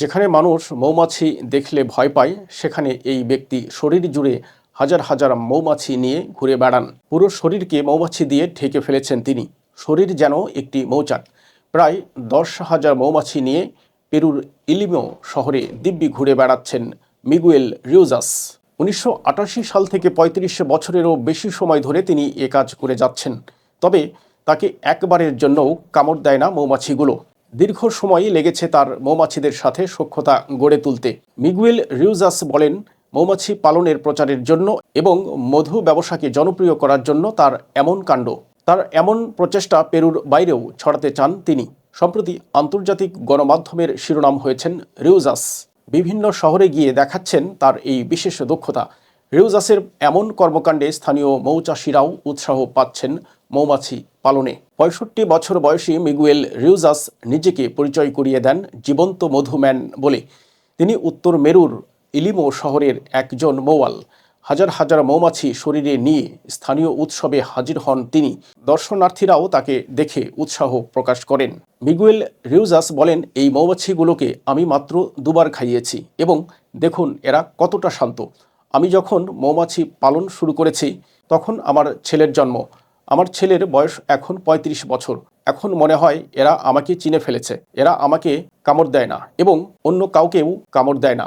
যেখানে মানুষ মৌমাছি দেখলে ভয় পায়, সেখানে এই ব্যক্তি শরীর জুড়ে হাজার হাজার মৌমাছি নিয়ে ঘুরে বেড়ান। পুরো শরীরকে মৌমাছি দিয়ে ঢেকে ফেলেছেন তিনি। শরীর যেন একটি মৌচাক। প্রায় দশ হাজার মৌমাছি নিয়ে পেরুর ইলিমো শহরে দিব্যি ঘুরে বেড়াচ্ছেন মিগুয়েল রিউজাস উনিশশো আটাশি সাল থেকে পঁয়ত্রিশ বছরেরও বেশি সময় ধরে তিনি এ কাজ করে যাচ্ছেন। তবে তাকে একবারের জন্যও কামড় দেয় না মৌমাছিগুলো। দীর্ঘ সময় লেগেছে তার মৌমাছিদের সাথে সক্ষতা গড়ে তুলতে। মিগুয়েল রিউজাস বলেন, মৌমাছি পালনের প্রচারের জন্য এবং মধু ব্যবসাকে জনপ্রিয় করার জন্য তার এমন কাণ্ড। তার এমন প্রচেষ্টা পেরুর বাইরেও ছড়াতে চান তিনি। সম্প্রতি আন্তর্জাতিক গণমাধ্যমের শিরোনাম হয়েছেন রিউজাস। বিভিন্ন শহরে গিয়ে দেখাচ্ছেন তার এই বিশেষ দক্ষতা। রিউজাসের এমন কর্মকাণ্ডে স্থানীয় মৌচাষিরাও উৎসাহ পাচ্ছেন মৌমাছি পালনে। পঁয়ষট্টি বছর বয়সী মিগুয়েল রিউজাস নিজেকে পরিচয় করিয়ে দেন জীবন্ত মধুম্যান বলে। তিনি উত্তর মেরুর ইলিমো শহরের একজন মৌয়াল। হাজার হাজার মৌমাছি শরীরে নিয়ে স্থানীয় উৎসবে হাজির হন তিনি। দর্শনার্থীরাও তাকে দেখে উৎসাহ প্রকাশ করেন। মিগুয়েল রিউজাস বলেন, এই মৌমাছিগুলোকে আমি মাত্র দুবার খাইয়েছি এবং দেখুন, এরা কতটা শান্ত। আমি যখন মৌমাছি পালন শুরু করেছি, তখন আমার ছেলের জন্ম। আমার ছেলের বয়স এখন ৩৫ বছর। এখন মনে হয় এরা আমাকে চিনে ফেলেছে। এরা আমাকে কামড় দেয় না এবং অন্য কাউকেও কামড় দেয় না।